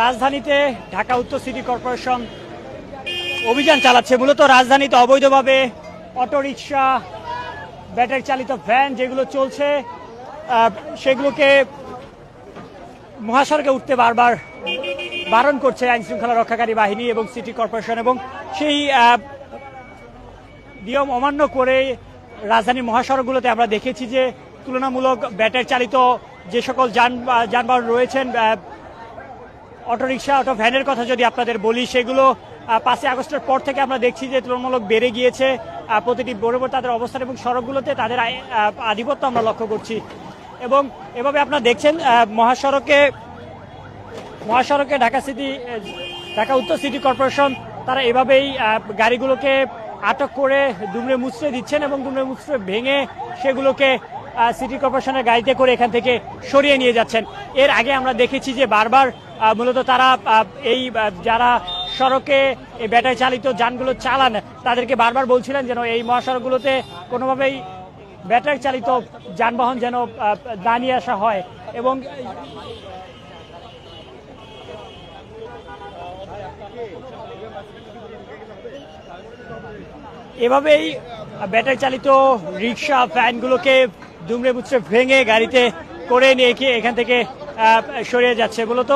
রাজধানীতে ঢাকা উত্তর city corporation অভিযান চালাচ্ছে। মূলত রাজধানীতে অবৈধভাবে অটোরিকশা ব্যাটারি চালিত ভ্যান যেগুলো চলছে সেগুলোকে মহাসড়কে উঠতে বারবার বারণ করছে আইন শৃঙ্খলা রক্ষাকারী বাহিনী এবং সিটি কর্পোরেশন এবং সেই নিয়ম অমান্য করে রাজধানীর মহাসড়কগুলোতে আমরা দেখেছি যে তুলনামূলক ব্যাটারি চালিত যে সকল যান যানবাহন রয়েছেন অটোরিকশা অটো ভ্যানের কথা যদি আপনাদের বলি, সেগুলো পাঁচই আগস্টের পর থেকে আমরা দেখছি যে তুলনামূলক বেড়ে গিয়েছে। প্রতিটি বরাবর তাদের অবস্থান এবং সড়কগুলোতে তাদের আধিপত্য আমরা লক্ষ্য করছি। এবং এভাবে আপনারা দেখছেন মহাসড়কে মহাসড়কে ঢাকা সিটি, ঢাকা উত্তর সিটি কর্পোরেশন, তারা এভাবেই গাড়িগুলোকে আটক করে দুমড়ে মুচড়ে দিচ্ছেন এবং দুমড়ে মুচড়ে ভেঙে সেগুলোকে সিটি কর্পোরেশনের গাড়িতে করে এখান থেকে সরিয়ে নিয়ে যাচ্ছেন। এর আগে আমরা দেখেছি যে বারবার মূলত তারা এই যারা সড়কে এই ব্যাটারি চালিত যানগুলো চালান তাদেরকে বারবার বলছিলেন যেন এই মহাসড়কগুলোতে কোনোভাবেই ব্যাটারি চালিত যানবাহন যেন আহ, দাঁড়িয়ে আসা হয়। এবং এভাবেই ব্যাটারি চালিত রিক্সা ভ্যানগুলোকে দুমড়ে মুচড়ে ভেঙে গাড়িতে করে নিয়ে এখান থেকে সরিয়ে যাচ্ছে। মূলত